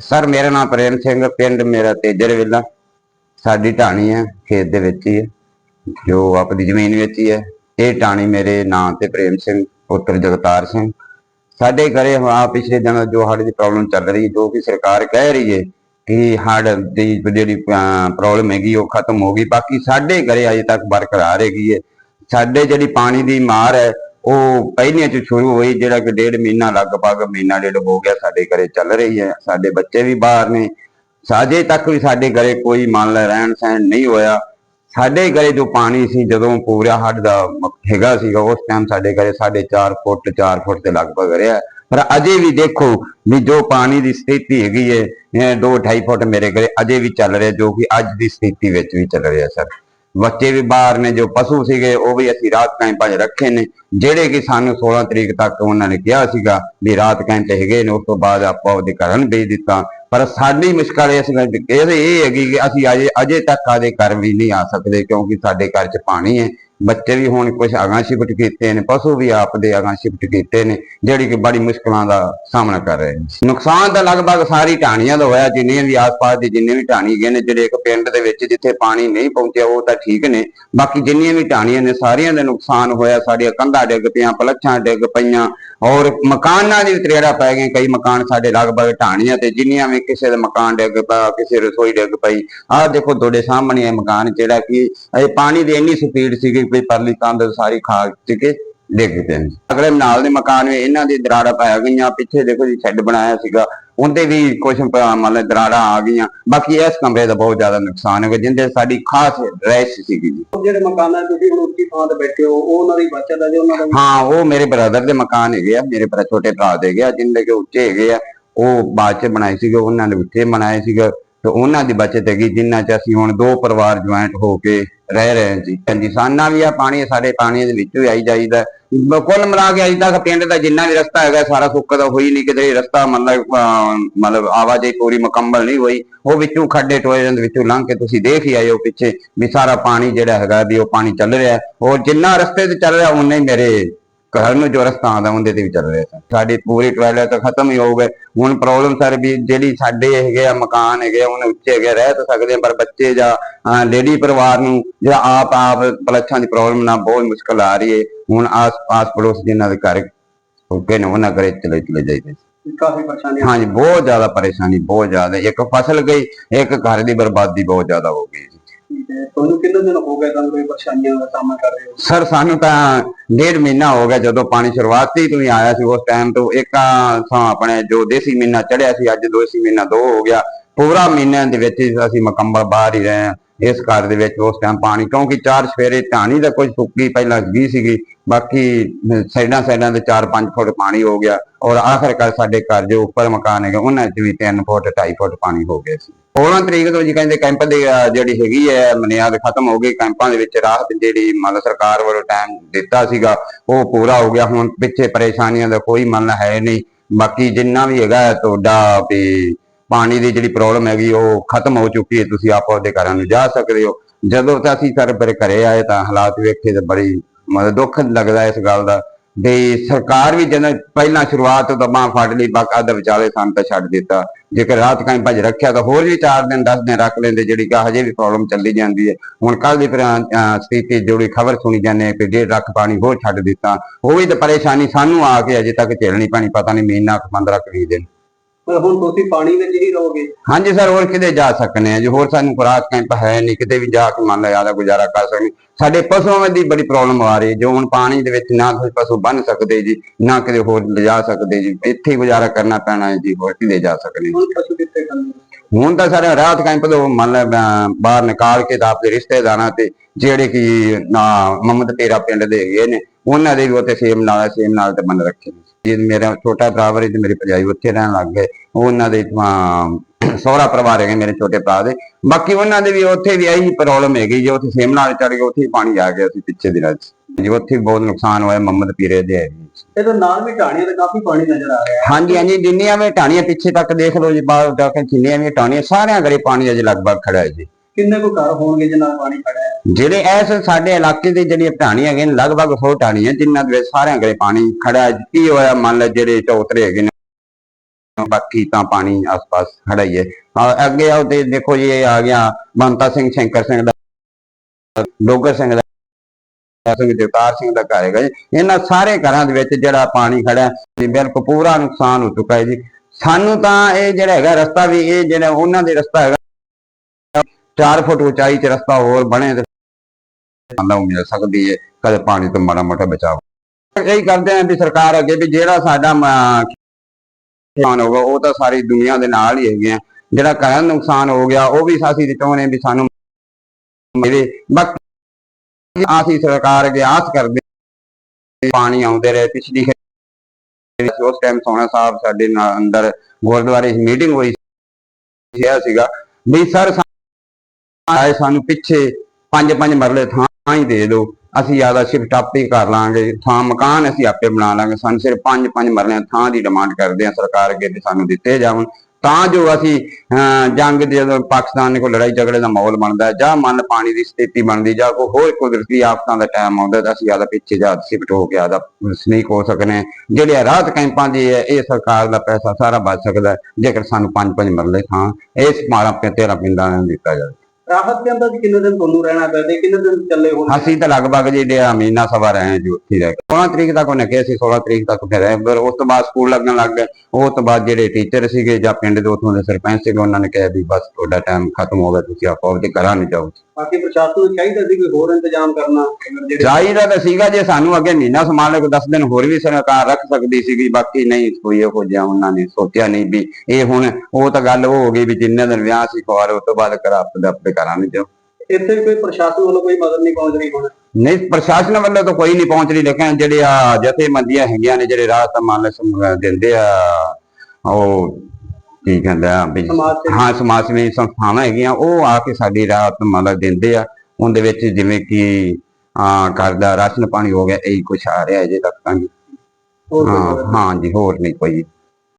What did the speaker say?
Sir, ਮੇਰਾ ਨਾਮ ਪ੍ਰੇਮ ਸਿੰਘ ਪਿੰਡ ਮੇਰਾ ਤੇਜਰ ਵਿਲਾ। ਸਾਡੀ ਢਾਣੀ ਹੈ, ਖੇਤ ਦੇ ਵਿੱਚ ਹੀ ਹੈ। ਜੋ ਆਪਣੀ ਜ਼ਮੀਨ ਵਿੱਚ ਹੀ ਹੈ। ਇਹ ਢਾਣੀ ਮੇਰੇ ਨਾਂ ਤੇ ਪ੍ਰੇਮ ਸਿੰਘ, ਪੁੱਤਰ ਜਗਤਾਰ ਸਿੰਘ। ਸਾਡੇ ਘਰੇ ਹਾਂ ਪਿਛਲੇ ਦਿਨ ਜੋ ਹੜ੍ਹ ਦੀ ਪ੍ਰੋਬਲਮ ਚੱਲ ਰਹੀ ਜੋ ਕਿ ਸਰਕਾਰ ਕਹਿ ਰਹੀ ਹੈ ਕਿ ਹੜ੍ਹ ਦੀ ਜਿਹੜੀ ਪ੍ਰੋਬਲਮ ਹੈਗੀ, ਉਹ ਖਤਮ ਹੋ ਗਈ। ਬਾਕੀ ਸਾਡੇ ਘਰੇ ਅਜੇ ਤੱਕ ਬਰਕਰਾਰ ਹੈਗੀ ਹੈ। ਸਾਡੇ ਜਿਹੜੀ ਪਾਣੀ ਦੀ ਮਾਰ ਹੈ ਉਹ ਪਹਿਲੀਆਂ ਚ ਸ਼ੁਰੂ ਹੋਈ ਜਿਹੜਾ ਕਿ ਡੇਢ ਮਹੀਨਾ ਲਗਭਗ ਮਹੀਨਾ ਡੇਢ ਹੋ ਗਿਆ ਸਾਡੇ ਘਰੇ ਚੱਲ ਰਹੀ ਹੈ। ਸਾਡੇ ਬੱਚੇ ਵੀ ਬਾਹਰ ਨੇ। ਸਾਜੇ ਤੱਕ ਵੀ ਸਾਡੇ ਘਰੇ ਕੋਈ ਮੰਨ ਲੈ ਰਹਿਣ ਸਹਿਣ ਨਹੀਂ ਹੋਇਆ। ਸਾਡੇ ਘਰੇ ਜੋ ਪਾਣੀ ਸੀ, ਜਦੋਂ ਪੂਰਾ ਹੱਡ ਦਾ ਹੈਗਾ ਸੀਗਾ, ਉਸ ਟਾਈਮ ਸਾਡੇ ਘਰੇ 4.5 ਫੁੱਟ 4 ਫੁੱਟ ਦੇ ਲਗਭਗ ਰਿਹਾ। ਪਰ ਅਜੇ ਵੀ ਦੇਖੋ ਵੀ ਜੋ ਪਾਣੀ ਦੀ ਸਥਿਤੀ ਹੈਗੀ ਹੈ 2.5 ਫੁੱਟ ਮੇਰੇ ਘਰੇ ਅਜੇ ਵੀ ਚੱਲ ਰਿਹਾ, ਜੋ ਕਿ ਅੱਜ ਦੀ ਸਥਿਤੀ ਵਿੱਚ ਵੀ ਚੱਲ ਰਿਹਾ, ਸਰ। ਬੱਚੇ ਵੀ ਬਾਹਰ ਨੇ, ਜੋ ਪਸ਼ੂ ਸੀਗੇ, ਉਹ ਵੀ ਅਸੀਂ ਰਾਤ ਕੈਂਪ 'ਚ ਰੱਖੇ ਨੇ। ਜਿਹੜੇ ਕਿ ਸਾਨੂੰ 16 ਤਰੀਕ ਤੱਕ ਉਹਨਾਂ ਨੇ ਕਿਹਾ ਸੀਗਾ ਵੀ ਰਾਤ ਕੈਂਪ ਹੈਗੇ ਨੇ, ਉਸ ਤੋਂ ਬਾਅਦ ਆਪਾਂ ਉਹਦੇ ਘਰਾਂ ਨੂੰ ਭੇਜ ਦਿੱਤਾ। ਪਰ ਸਾਡੀ ਮੁਸ਼ਕਲ ਇਸ ਇਹ ਹੈਗੀ ਕਿ ਅਸੀਂ ਅਜੇ ਅਜੇ ਤੱਕ ਆਦੇ ਘਰ ਵੀ ਨਹੀਂ ਆ ਸਕਦੇ, ਕਿਉਂਕਿ ਸਾਡੇ ਘਰ 'ਚ ਪਾਣੀ ਹੈ। ਬੱਚੇ ਵੀ ਹੁਣ ਕੁਝ ਅਗਾਂਹ ਸ਼ਿਫਟ ਕੀਤੇ ਨੇ, ਪਸ਼ੂ ਵੀ ਆਪਦੇ ਅਗਾਂਹ ਸ਼ਿਫਟ ਕੀਤੇ ਨੇ, ਜਿਹੜੀ ਕਿ ਬੜੀ ਮੁਸ਼ਕਲਾਂ ਦਾ ਸਾਹਮਣਾ ਕਰ ਰਹੇ ਨੇ। ਨੁਕਸਾਨ ਤਾਂ ਲਗਭਗ ਸਾਰੀ ਢਾਣੀਆਂ ਦਾ ਹੋਇਆ, ਜਿੰਨੀਆਂ ਵੀ ਆਸ-ਪਾਸ ਦੀ ਜਿੰਨੇ ਵੀ ਢਾਣੀ ਗਏ ਨੇ, ਜਿਹੜੇ ਇੱਕ ਪਿੰਡ ਦੇ ਵਿੱਚ ਜਿੱਥੇ ਪਾਣੀ ਨਹੀਂ ਪਹੁੰਚਿਆ, ਉਹ ਤਾਂ ਠੀਕ ਨੇ। ਬਾਕੀ ਜਿੰਨੀਆਂ ਵੀ ਢਾਣੀਆਂ ਨੇ, ਸਾਰੀਆਂ ਦਾ ਨੁਕਸਾਨ ਹੋਇਆ, ਸਾਡੀਆਂ ਕੰਧਾਂ ਡਿੱਗ ਪਈਆਂ, ਪਲੱਛਾਂ ਡਿੱਗ ਪਈਆਂ, ਔਰ ਮਕਾਨਾਂ ਦੀ ਵੀ ਤਰੇੜਾ ਪੈ ਗਏ ਕਈ ਮਕਾਨ ਸਾਡੇ ਲਗਭਗ ਢਾਣੀਆਂ ਤੇ, ਜਿੰਨੀਆਂ ਵੀ ਕਿਸੇ ਦਾ ਮਕਾਨ ਡਿੱਗ ਪਿਆ ਕਿਸੇ ਰਸੋਈ ਡਿੱਗ ਪਈ। ਆਹ ਦੇਖੋ, ਤੁਹਾਡੇ ਸਾਹਮਣੇ ਇਹ ਮਕਾਨ ਜਿਹੜਾ ਕਿ, ਇਹ ਪਾਣੀ ਦੀ ਇੰਨੀ ਸਪੀਡ ਸੀਗੀ ਕਿ ਪਰਲੀ ਕੰਧ ਸਾਰੀ ਖਾ ਕੇ ਡਿੱਗ ਪਏ ਨੇ। ਅਗਲੇ ਨਾਲ ਦੇ ਮਕਾਨ ਵੀ ਇਹਨਾਂ ਦੀ ਦਰਾੜਾ ਪੈ ਗਈਆਂ ਪਿੱਛੇ ਦੇਖੋ ਜੀ ਸ਼ੈੱਡ ਬਣਾਇਆ ਸੀਗਾ ਉਹਦੇ ਵੀ ਕੁਝ ਮਤਲਬ ਦਰਾੜਾ ਆ ਗਈਆਂ। ਬਾਕੀ ਇਸ ਕਮਰੇ ਦਾ ਬਹੁਤ ਜ਼ਿਆਦਾ ਨੁਕਸਾਨ ਹੋ ਗਿਆ ਜਿੰਦੇ ਸਾਡੀ ਖਾਸ ਰਹਿਸ਼ ਸੀਗੀ ਜੀ। ਜਿਹੜੇ ਮਕਾਨਾਂ ਤੁਸੀਂ ਹੁਣ ਉੱਚੀ ਥਾਂ ਤੇ ਬੈਠੇ ਹੋ ਉਹ ਉਹਨਾਂ ਦੀ ਬਚਤ ਹੈ ਜੇ ਉਹਨਾਂ ਦਾ ਹਾਂ ਉਹ ਮੇਰੇ ਬ੍ਰਦਰ ਦੇ ਮਕਾਨ ਹੈਗੇ ਆ ਮੇਰੇ ਭਰਾ ਛੋਟੇ ਭਰਾ ਦੇ ਹੈਗੇ ਆ ਜਿੰਦੇ ਕਿ ਉੱਚੇ ਹੈਗੇ ਆ ਉਹ ਬਾਅਦ ਚ ਬਣਾਏ ਸੀਗੇ ਉਹਨਾਂ ਨੇ ਉੱਚੇ ਬਣਾਏ ਸੀਗੇ। ਤੇ ਉਹਨਾਂ ਦੀ ਬਚਤ ਹੈਗੀ ਜਿੰਨਾ ਚ ਅਸੀਂ ਹੁਣ ਦੋ ਪਰਿਵਾਰ ਜੁਆਇੰਟ ਹੋ ਕੇ ਰਹਿ ਰਹੇ ਜੀ। ਹਾਂਜੀ ਸਾਨਾ ਵੀ ਆ ਪਾਣੀ ਸਾਡੇ ਪਾਣੀ ਦੇ ਵਿੱਚੋਂ ਹੀ ਆਈ ਜਾਈਦਾ। ਕੁੱਲ ਮਿਲਾ ਕੇ ਅਜੇ ਤੱਕ ਪਿੰਡ ਦਾ ਜਿੰਨਾ ਵੀ ਰਸਤਾ ਹੈਗਾ ਸਾਰਾ ਸੁੱਕਦਾ ਹੋਈ ਨਹੀਂ ਕਿਤੇ। ਰਸਤਾ ਮਤਲਬ ਅਹ, ਮਤਲਬ ਆਵਾਜਾਈ ਪੂਰੀ ਮੁਕੰਮਲ ਨਹੀਂ ਹੋਈ। ਉਹ ਵਿੱਚੋਂ ਖੱਡੇ ਟੋਏ ਦੇ ਵਿੱਚੋਂ ਲੰਘ ਕੇ ਤੁਸੀਂ ਦੇਖ ਹੀ ਆਏ ਹੋ ਪਿੱਛੇ ਵੀ ਸਾਰਾ ਪਾਣੀ ਜਿਹੜਾ ਹੈਗਾ ਵੀ ਉਹ ਪਾਣੀ ਚੱਲ ਰਿਹਾ। ਹੈ। ਔਰ ਜਿੰਨਾ ਰਸਤੇ ਤੇ ਚੱਲ ਰਿਹਾ ਉਨਾ ਹੀ ਮੇਰੇ ਘਰ ਨੂੰ ਜੋ ਰਸਤਾ ਆਉਂਦਾ ਉਹਦੇ ਤੇ ਵੀ ਚੱਲ ਰਿਹਾ ਸਰ ਸਾਡੀ ਪੂਰੀ ਟਾਇਲਟ ਤਾਂ ਖਤਮ ਹੀ ਹੋ ਗਏ ਹੁਣ ਪ੍ਰੋਬਲਮ ਸਰ ਵੀ ਜਿਹੜੀ ਸਾਡੇ ਹੈਗੇ ਆ ਮਕਾਨ ਹੈਗੇ ਉਹਨੇ ਉੱਚੇ ਹੈਗੇ ਰਹਿ ਤਾਂ ਸਕਦੇ ਪਰ ਬੱਚੇ ਜਾਂ ਲੇਡੀ ਪਰਿਵਾਰ ਨੂੰ ਜਿਹੜਾ ਆਪ ਆਪ ਪਲੱਛਾਂ ਦੀ ਪ੍ਰੋਬਲਮ ਨਾਲ ਬਹੁਤ ਮੁਸ਼ਕਲ ਆ ਰਹੀ ਹੈ। ਹੁਣ ਆਸ ਪਾਸ ਪੜੋਸ ਜਿਨ੍ਹਾਂ ਦੇ ਘਰ ਹੋਗੇ ਨੇ ਉਹਨਾਂ ਘਰੇ ਚਲੇ ਚਲੇ ਜਾਈਦੇ ਕਾਫੀ ਪਰੇਸ਼ਾਨੀ ਹਾਂਜੀ ਬਹੁਤ ਜ਼ਿਆਦਾ ਪਰੇਸ਼ਾਨੀ ਬਹੁਤ ਜ਼ਿਆਦਾ। ਇੱਕ ਫਸਲ ਗਈ ਇੱਕ ਘਰ ਦੀ ਬਰਬਾਦੀ ਬਹੁਤ ਜ਼ਿਆਦਾ ਹੋ ਗਈ ਤੁਹਾਨੂੰ ਕਿੰਨੇ ਦਿਨ ਹੋ ਗਏ ਤੁਹਾਨੂੰ ਇਹ ਪਰੇਸ਼ਾਨੀਆਂ ਦਾ ਸਾਹਮਣਾ ਕਰ ਰਹੇ ਹੋ? ਸਰ, ਸਾਨੂੰ ਤਾਂ ਡੇਢ ਮਹੀਨਾ ਹੋ ਗਿਆ ਜਦੋਂ ਪਾਣੀ ਸ਼ੁਰੂਆਤ ਤੋਂ ਤੁਸੀਂ ਆਇਆ ਸੀ ਉਸ ਟਾਈਮ ਤੋਂ। ਇੱਕ ਤਾਂ ਆਪਣੇ ਜੋ ਦੇਸੀ ਮਹੀਨਾ ਚੜਿਆ ਸੀ, ਅੱਜ ਦੇਸੀ ਮਹੀਨਾ ਦੋ ਹੋ ਗਿਆ। ਪੂਰਾ ਮਹੀਨਿਆਂ ਦੇ ਵਿੱਚ ਅਸੀਂ ਮੁਕੰਮਲ ਬਾਹਰ ਹੀ ਰਹੇ ਹਾਂ। ਇਸ ਘਰ ਦੇ ਵਿੱਚ ਉਸ ਟਾਈਮ ਪਾਣੀ, ਕਿਉਂਕਿ ਚਾਰ ਸਵੇਰੇ ਢਾਣੀ ਦਾ ਕੁਝ ਸੁੱਕੀ ਪਹਿਲਾਂ ਗਈ ਸੀਗੀ, ਬਾਕੀ ਸਾਈਡਾਂ ਸਾਈਡਾਂ ਤੇ 4-5 ਫੁੱਟ ਪਾਣੀ ਹੋ ਗਿਆ ਔਰ ਆਖਰਕਾਰ ਸਾਡੇ ਘਰ ਜੋ ਉੱਪਰ ਮਕਾਨ ਹੈਗਾ, ਉਹਨਾਂ 'ਚ ਵੀ 3 ਫੁੱਟ 2.5 ਫੁੱਟ ਪਾਣੀ ਹੋ ਗਿਆ ਸੀ। 16 ਤਰੀਕ ਤੋਂ ਜੀ ਕਹਿੰਦੇ ਕੈਂਪ ਦੀ ਜਿਹੜੀ ਹੈਗੀ ਹੈ, ਮਨਿਆਦ ਖਤਮ ਹੋ ਗਈ। ਕੈਂਪਾਂ ਦੇ ਵਿੱਚ ਰਾਹਤ ਜਿਹੜੀ ਮੰਨ ਸਰਕਾਰ ਵੱਲੋਂ ਟਾਈਮ ਦਿੱਤਾ ਸੀਗਾ, ਉਹ ਪੂਰਾ ਹੋ ਗਿਆ। ਹੁਣ ਪਿੱਛੇ ਪਰੇਸ਼ਾਨੀਆਂ ਦਾ ਕੋਈ ਮਨ ਹੈ ਨਹੀਂ। ਬਾਕੀ ਜਿੰਨਾ ਵੀ ਹੈਗਾ ਤੁਹਾਡਾ ਵੀ ਪਾਣੀ ਦੀ ਜਿਹੜੀ ਪ੍ਰੋਬਲਮ ਹੈਗੀ, ਉਹ ਖਤਮ ਹੋ ਚੁੱਕੀ ਹੈ। ਤੁਸੀਂ ਆਪੋ ਆਪਦੇ ਘਰਾਂ ਨੂੰ ਜਾ ਸਕਦੇ ਹੋ। ਜਦੋਂ ਤਾਂ ਅਸੀਂ ਸਰ ਫਿਰ ਘਰੇ ਆਏ ਤਾਂ ਹਾਲਾਤ ਵੇਖੇ ਤਾਂ ਬੜੀ ਮਤਲਬ ਦੁੱਖ ਲੱਗਦਾ ਇਸ ਗੱਲ ਦਾ। ਵੀ ਸਰਕਾਰ ਵੀ ਜਦੋਂ ਪਹਿਲਾਂ ਸ਼ੁਰੂਆਤ ਤੋਂ ਤਾਂ ਬਾਂਹ ਫੜ ਲਈ ਬਾਕੀ ਅੱਧ ਵਿਚਾਲੇ ਸਾਨੂੰ ਤਾਂ ਛੱਡ ਦਿੱਤਾ। ਜੇਕਰ ਰਾਤ ਕਾਇਂ ਭੱਜ ਰੱਖਿਆ ਤਾਂ ਹੋਰ ਵੀ 4 ਦਿਨ 10 ਦਿਨ ਰੱਖ ਲੈਂਦੇ, ਜਿਹੜੀ ਕਾ ਹਜੇ ਵੀ ਪ੍ਰੋਬਲਮ ਚੱਲੀ ਜਾਂਦੀ ਹੈ। ਹੁਣ ਕੱਲ ਦੀ ਫਿਰ ਸਥਿਤੀ ਜੋੜੀ ਖਬਰ ਸੁਣੀ ਜਾਂਦੇ ਕਿ ਡੇਢ ਲੱਖ ਪਾਣੀ ਹੋਰ ਛੱਡ ਦਿੱਤਾ। ਉਹ ਵੀ ਤਾਂ ਪਰੇਸ਼ਾਨੀ ਸਾਨੂੰ ਆ ਕੇ ਅਜੇ ਤੱਕ ਝੇਲਣੀ ਪਾਣੀ, ਪਤਾ ਨਹੀਂ ਮਹੀਨਾ ਕੁ 15 ਕੁ ਵੀਹ ਦਿਨ। ਪਰ ਹੁਣ ਤੁਸੀਂ ਪਾਣੀ ਵਿੱਚ ਹੀ ਰਹੋਗੇ। ਹਾਂਜੀ ਸਰ ਹੋਰ ਕਿਤੇ ਜਾ ਸਕਨੇ ਆ ਜੀ। ਹੋਰ ਸਾਨੂੰ ਖੁਰਾਕ ਕੈਂਪ ਹੈ ਨਹੀਂ ਕਿਤੇ ਵੀ ਜਾ ਕੇ ਮੰਨ ਲਿਆ ਆਦਾ ਗੁਜ਼ਾਰਾ ਕਰ ਸਕਦੇ ਸਾਡੇ ਪਸ਼ੂਆਂ ਦੀ ਬੜੀ ਪ੍ਰੋਬਲਮ ਆ ਰਹੀ ਜੋ ਹੁਣ ਪਾਣੀ ਦੇ ਵਿੱਚ ਨਾ ਕੋਈ ਪਸ਼ੂ ਬੰਨ ਸਕਦੇ ਜੀ ਨਾ ਕਿਤੇ ਹੋਰ ਲਿਜਾ ਸਕਦੇ ਜੀ। ਇੱਥੇ ਹੀ ਗੁਜ਼ਾਰਾ ਕਰਨਾ ਪੈਣਾ ਹੈ ਜੀ ਹੋਰ ਕਿਤੇ ਜਾ ਸਕਨੇ। ਹੁਣ ਪਸ਼ੂ ਕਿੱਥੇ ਕਰਨੇ ਹੁਣ ਤਾਂ ਸਾਰੇ ਰਾਤ ਕੈਂਪ ਤੋਂ ਮੰਨ ਲੈ ਬਾਹਰ ਨਿਕਾਲ ਕੇ ਤਾਂ ਆਪਣੇ ਰਿਸ਼ਤੇਦਾਰਾਂ ਤੇ ਜਿਹੜੇ ਕਿ ਨਾ ਮੁਹੰਮਦ ਤੇਰਾ ਪਿੰਡ ਦੇ ਹੈਗੇ ਨੇ ਉਹਨਾਂ ਦੇ ਵੀ ਉੱਥੇ ਸੇਮ ਨਾਲ ਸੇਮ ਨਾਲ ਤੇ ਬੰਦ ਰੱਖੇ ਨੇ। ਜੀ ਮੇਰਾ ਛੋਟਾ ਭਰਾ ਤੇ ਮੇਰੀ ਭਰਜਾਈ ਉੱਥੇ ਰਹਿਣ ਲੱਗ ਗਏ। ਉਹਨਾਂ ਦੇ ਤਾਂ ਸਹੁਰਾ ਪਰਿਵਾਰ ਹੈਗੇ ਮੇਰੇ ਛੋਟੇ ਭਰਾ ਦੇ। ਬਾਕੀ ਉਹਨਾਂ ਦੇ ਵੀ ਉੱਥੇ ਵੀ ਇਹੀ ਪ੍ਰੋਬਲਮ ਹੈਗੀ ਜੇ ਉੱਥੇ ਸੇਮ ਨਾਲ ਚੜ ਗਏ ਉੱਥੇ ਪਾਣੀ ਆ ਗਿਆ ਸੀ ਪਿੱਛੇ ਦਿਨਾਂ 'ਚ ਜੀ ਉੱਥੇ ਬਹੁਤ ਨੁਕਸਾਨ ਹੋਇਆ ਮੁਹੰਮਦ ਪੀਰੇ ਦੇ। ਇਹਦੇ ਨਾਲ ਵੀ ਢਾਣੀਆਂ ਤੇ ਕਾਫੀ ਪਾਣੀ ਨਜ਼ਰ ਆ ਰਿਹਾ ਹੈ। ਹਾਂਜੀ ਹਾਂਜੀ ਜਿੰਨੀਆਂ ਵੀ ਢਾਣੀਆਂ ਪਿੱਛੇ ਤੱਕ ਦੇਖ ਲਓ ਜੀ ਬਾਹਰ ਜਾ ਕੇ ਜਿੰਨੀਆਂ ਵੀ ਢਾਣੀਆਂ ਸਾਰਿਆਂ ਘਰੇ ਪਾਣੀ ਅਜੇ ਲਗਭਗ ਖੜਾ ਹੈ ਜੀ। ਕਿੰਨੇ ਕੁ ਘਰ ਹੋਣਗੇ ਜਿਨ੍ਹਾਂ ਦਾ ਪਾਣੀ ਖੜਾ ਹੈ? ਜਿਹੜੇ ਇਸ ਸਾਡੇ ਇਲਾਕੇ ਦੇ ਜਿਹੜੀਆਂ ਢਾਣੀਆਂ ਹੈਗੀਆਂ ਨੇ, ਲਗਭਗ 100 ਢਾਣੀਆਂ ਜਿਨ੍ਹਾਂ ਦੇ ਸਾਰਿਆਂ ਘਰੇ ਪਾਣੀ ਖੜਾ ਹੈ। ਕੀ ਹੋਇਆ? ਮੰਨ ਲਓ ਜਿਹੜੇ ਚੌਤਰੇ ਹੈਗੇ ਨੇ ਬਾਕੀ ਤਾਂ ਪਾਣੀ ਆਸ-ਪਾਸ ਖੜਾ ਹੀ ਹੈ। ਅੱਗੇ ਆਓ ਤੇ ਦੇਖੋ ਜੀ ਇਹ ਆ ਗਿਆ ਬੰਤਾ ਸਿੰਘ ਸ਼ੰਕਰ ਸਿੰਘ ਦਾ ਡੋਗਰ ਸਿੰਘ ਦਾ ਸਿੰਘ ਜਗਤਾਰ ਸਿੰਘ ਦਾ ਘਰ ਹੈਗਾ ਜੀ। ਇਹਨਾਂ ਸਾਰੇ ਘਰਾਂ ਦੇ ਵਿੱਚ ਜਿਹੜਾ ਪਾਣੀ ਖੜਾ ਜੀ ਬਿਲਕੁਲ ਪੂਰਾ ਨੁਕਸਾਨ ਹੋ ਚੁੱਕਾ ਹੈ ਜੀ। ਸਾਨੂੰ ਤਾਂ ਇਹ ਜਿਹੜਾ ਹੈਗਾ ਰਸਤਾ ਵੀ ਇਹ ਜਿਹੜਾ ਉਹਨਾਂ ਦੇ ਰਸਤਾ ਹੈਗਾ 4 ਫੁੱਟ ਉਚਾਈ 'ਚ ਰਸਤਾ ਹੋਰ ਬਣੇ ਤੇ ਆਂਦਾ ਮਿਲ ਸਕਦੀ ਹੈ ਕਦੇ ਪਾਣੀ ਤੋਂ ਮਾੜਾ ਮੋਟਾ ਬਚਾਓ। ਇਹੀ ਕਰਦੇ ਆਂ ਵੀ ਸਰਕਾਰ ਅੱਗੇ ਵੀ ਜਿਹੜਾ ਸਾਡਾ ਨੁਕਸਾਨ ਹੋਗਾ ਉਹ ਤਾਂ ਸਾਰੀ ਦੁਨੀਆ ਦੇ ਨਾਲ ਹੀ ਹੈਗੇ ਆ। ਜਿਹੜਾ ਘਰਾਂ ਨੁਕਸਾਨ ਹੋ ਗਿਆ, ਉਹ ਵੀ ਅਸੀਂ ਤੇ ਚਾਹੁੰਦੇ ਵੀ ਸਾਨੂੰ ਮੇਰੇ ਬਾਕੀ ਅਸੀਂ ਸਰਕਾਰ ਅੱਗੇ ਆਸ ਕਰਦੇ ਪਾਣੀ ਆਉਂਦੇ ਰਹੇ, ਪਿਛਲੀ ਉਸ ਟਾਈਮ ਸੋਨਾ ਸਾਹਿਬ ਸਾਡੇ ਨਾਲ ਅੰਦਰ ਗੁਰਦੁਆਰੇ ਮੀਟਿੰਗ ਹੋਈ ਸੀਗਾ ਵੀ, ਸਰ ਆਏ ਸਾਨੂੰ ਪਿੱਛੇ ਪੰਜ ਪੰਜ ਮਰਲੇ ਥਾਂ ਹੀ ਦੇ ਦਿਓ। ਅਸੀਂ ਆਦਾ ਸ਼ਿਫਟ ਆਪੇ ਹੀ ਕਰ ਲਾਂਗੇ। ਥਾਂ ਮਕਾਨ ਅਸੀਂ ਆਪੇ ਬਣਾ ਲਾਂਗੇ। ਸਾਨੂੰ ਸਿਰਫ ਪੰਜ ਪੰਜ ਮਰਲੇ ਥਾਂ ਦੀ ਡਿਮਾਂਡ ਕਰਦੇ ਆ ਸਰਕਾਰ ਅੱਗੇ ਤੇ ਸਾਨੂੰ ਦਿੱਤੇ ਜਾਵਣ। ਤਾਂ ਜੋ ਅਸੀਂ ਅਹ, ਜੰਗ ਦੇ ਜਦੋਂ ਪਾਕਿਸਤਾਨ ਕੋਲ ਲੜਾਈ ਝਗੜੇ ਦਾ ਮਾਹੌਲ ਬਣਦਾ ਜਾਂ ਮਨ ਪਾਣੀ ਦੀ ਸਥਿਤੀ ਬਣਦੀ ਜਾਂ ਕੋਈ ਹੋਰ ਕੁਦਰਤੀ ਆਫਤਾਂ ਦਾ ਟਾਈਮ ਆਉਂਦਾ ਤਾਂ ਅਸੀਂ ਆਦਾ ਪਿੱਛੇ ਜਾ ਸ਼ਿਫਟ ਹੋ ਕੇ ਆਦਾ ਸਨੀਕ ਹੋ ਸਕਨੇ ਹਾਂ। ਜਿਹੜੇ ਰਾਹਤ ਕੈਂਪਾਂ ਦੀ ਹੈ ਇਹ ਸਰਕਾਰ ਦਾ ਪੈਸਾ ਸਾਰਾ ਬਚ ਸਕਦਾ ਜੇਕਰ ਸਾਨੂੰ ਪੰਜ ਪੰਜ ਮਰਲੇ ਥਾਂ ਇਸ ਮਾਰਾ ਤੇਰਾ ਪਿੰਡਾਂ ਨੂੰ ਦਿੱਤਾ ਜਾਵੇ। ਰਾਹਤ ਦੇ ਅੰਦਰ ਕਿੰਨੇ ਦਿਨ ਤੁਹਾਨੂੰ ਰਹਿਣਾ ਪੈਂਦੇ, ਕਿੰਨੇ ਦਿਨ ਚੱਲੇ ਹੋ ਅਸੀਂ ਤਾਂ ਲਗਭਗ ਜਿਹੜੇ ਆ ਮਹੀਨਾ ਸਵਾ ਰਹੇ ਹਾਂ ਜੀ ਉੱਥੇ ਰਹਿ ਕੇ। 16 ਤਰੀਕ ਤੱਕ ਉਹਨੇ ਕਿਹਾ ਸੀ 16 ਤਰੀਕ ਤੱਕ ਫਿਰ ਪਰ ਉਸ ਤੋਂ ਬਾਅਦ ਸਕੂਲ ਲੱਗਣ ਲੱਗ ਗਏ। ਉਸ ਤੋਂ ਬਾਅਦ ਜਿਹੜੇ ਟੀਚਰ ਸੀਗੇ ਜਾਂ ਪਿੰਡ ਦੇ ਉੱਥੋਂ ਦੇ ਸਰਪੰਚ ਸੀਗੇ ਉਹਨਾਂ ਨੇ ਕਿਹਾ ਵੀ ਬਸ ਤੁਹਾਡਾ ਟਾਈਮ ਖਤਮ ਹੋ ਗਿਆ ਤੁਸੀਂ ਆਪੋ ਆਪਦੇ ਘਰਾਂ ਨੂੰ ਜਾਓ। ਬਾਕੀ ਪ੍ਰਸ਼ਾਸਨ ਨੂੰ ਚਾਹੀਦਾ ਸੀ ਕੋਈ ਹੋਰ ਇੰਤਜ਼ਾਮ ਕਰਨਾ ਚਾਹੀਦਾ ਤਾਂ ਸੀਗਾ ਜੇ ਸਾਨੂੰ ਅੱਗੇ ਮਹੀਨਾ ਸਮਾਨ ਲੈ ਕੇ 10 ਦਿਨ ਹੋਰ ਵੀ ਸਰਕਾਰ ਰੱਖ ਸਕਦੀ ਸੀਗੀ ਬਾਕੀ ਨਹੀਂ ਕੋਈ ਇਹੋ ਜਿਹਾ ਉਹਨਾਂ ਨੇ ਸੋਚਿਆ ਨਹੀਂ ਵੀ ਇਹ ਹੁਣ ਉਹ ਤਾਂ ਗੱਲ ਉਹ ਹੋ ਗਈ ਵੀ ਜਿੰਨੇ ਦਿਨ ਵਿਆਹ ਸੀ ਕੁਆਰ ਉਸ ਤੋਂ ਬਾਅਦ ਕਰ ਆਪਦੇ ਆਪਣੇ ਘਰਾਂ ਨੂੰ ਜਾਓ। ਇੱਥੇ ਕੋਈ ਪ੍ਰਸ਼ਾਸਨ ਵੱਲੋਂ ਕੋਈ ਮਦਦ ਨਹੀਂ ਪਹੁੰਚ ਰਹੀ ਹੁਣ। ਨਹੀਂ ਪ੍ਰਸ਼ਾਸਨ ਵੱਲੋਂ ਤਾਂ ਕੋਈ ਨਹੀਂ ਪਹੁੰਚ ਰਹੀ ਲੇਕਿਨ ਜਿਹੜੇ ਆ ਜਥੇਬੰਦੀਆਂ ਹੈਗੀਆਂ ਨੇ ਜਿਹੜੇ ਰਾਹਤ ਮੰਨ ਲਓ ਦਿੰਦੇ ਆ ਉਹ ਕੀ ਕਹਿੰਦੇ। ਹਾਂ ਸਮਾਜ ਸੇਵੀ ਸੰਸਥਾਵਾਂ ਹੈਗੀਆਂ ਉਹ ਆ ਕੇ ਸਾਡੀ ਰਾਹਤ ਮੰਨ ਲਓ ਦਿੰਦੇ ਆ ਉਹਦੇ ਵਿੱਚ ਜਿਵੇਂ ਕਿ ਆ ਘਰ ਦਾ ਰਾਸ਼ਨ ਪਾਣੀ ਹੋ ਗਿਆ ਇਹੀ ਕੁਛ ਆ ਰਿਹਾ ਅਜੇ ਤੱਕ ਤਾਂ ਜੀ। ਕੋਈ ਹਾਂ ਹਾਂ ਜੀ ਹੋਰ ਨਹੀਂ ਕੋਈ